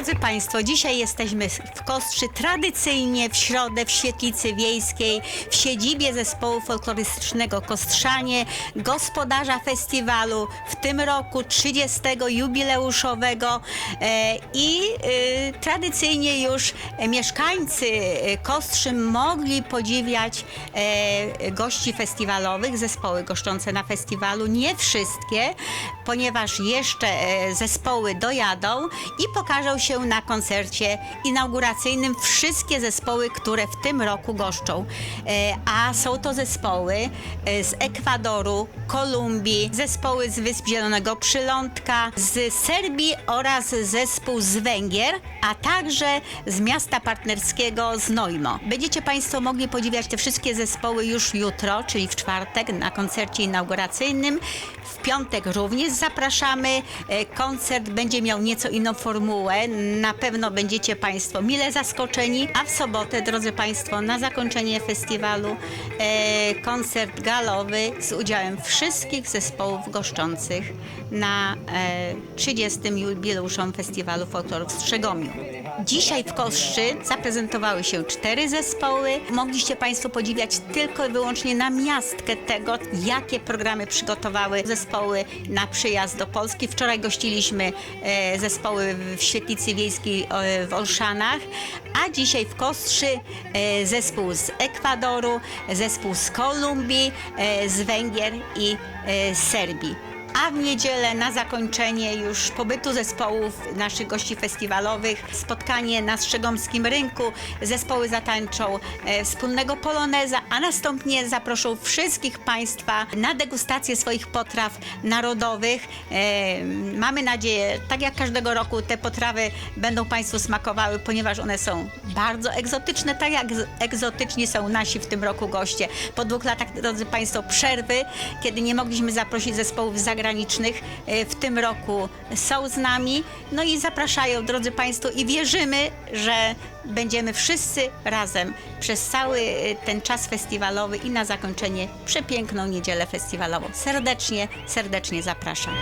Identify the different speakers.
Speaker 1: Państwo, dzisiaj jesteśmy w Kostrzy tradycyjnie w środę w Świetlicy Wiejskiej w siedzibie zespołu folklorystycznego Kostrzanie, gospodarza festiwalu w tym roku 30 jubileuszowego. E, i e, tradycyjnie już mieszkańcy e, Kostrzy mogli podziwiać e, gości festiwalowych, zespoły goszczące na festiwalu, nie wszystkie, ponieważ jeszcze e, zespoły dojadą i pokażą się na koncercie inauguracyjnym wszystkie zespoły, które w tym roku goszczą. E, A są to zespoły e, z Ekwadoru, Kolumbii, zespoły z Wysp Zielonego Przylądka, z Serbii oraz zespół z Węgier, a także z miasta partnerskiego z Nojmo. Będziecie Państwo mogli podziwiać te wszystkie zespoły już jutro, czyli w czwartek na koncercie inauguracyjnym. W piątek również zapraszamy. E, Koncert będzie miał nieco inną formułę. Na pewno będziecie Państwo mile zaskoczeni. A w sobotę, drodzy Państwo, na zakończenie festiwalu e, koncert galowy z udziałem wszystkich zespołów goszczących na e, 30. jubileuszom Festiwalu Folkloru w Strzegomiu. Dzisiaj w Koszczy zaprezentowały się cztery zespoły. Mogliście Państwo podziwiać tylko i wyłącznie na miastkę tego, jakie programy przygotowały zespoły na przyjazd do Polski. Wczoraj gościliśmy e, zespoły w Świetlicy Wiejskiej e, w Olszanach, a dzisiaj w Kostrzy e, zespół z Ekwadoru, zespół z Kolumbii, z Węgier i Serbii. A w niedzielę na zakończenie już pobytu zespołów naszych gości festiwalowych spotkanie na Strzegomskim Rynku. Zespoły zatańczą e, wspólnego poloneza, a następnie zaproszą wszystkich Państwa na degustację swoich potraw narodowych. E, mamy nadzieję, tak jak każdego roku, te potrawy będą Państwu smakowały, ponieważ one są bardzo egzotyczne, tak jak egzotyczni są nasi w tym roku goście. Po dwóch latach, drodzy Państwo, przerwy, kiedy nie mogliśmy zaprosić zespołów zagranicznych, e, w tym roku są z nami. No i zapraszają, drodzy Państwo, i wierzymy, że będziemy wszyscy razem przez cały e, ten czas festiwalowy i na zakończenie przepiękną niedzielę festiwalową. Serdecznie, serdecznie zapraszam.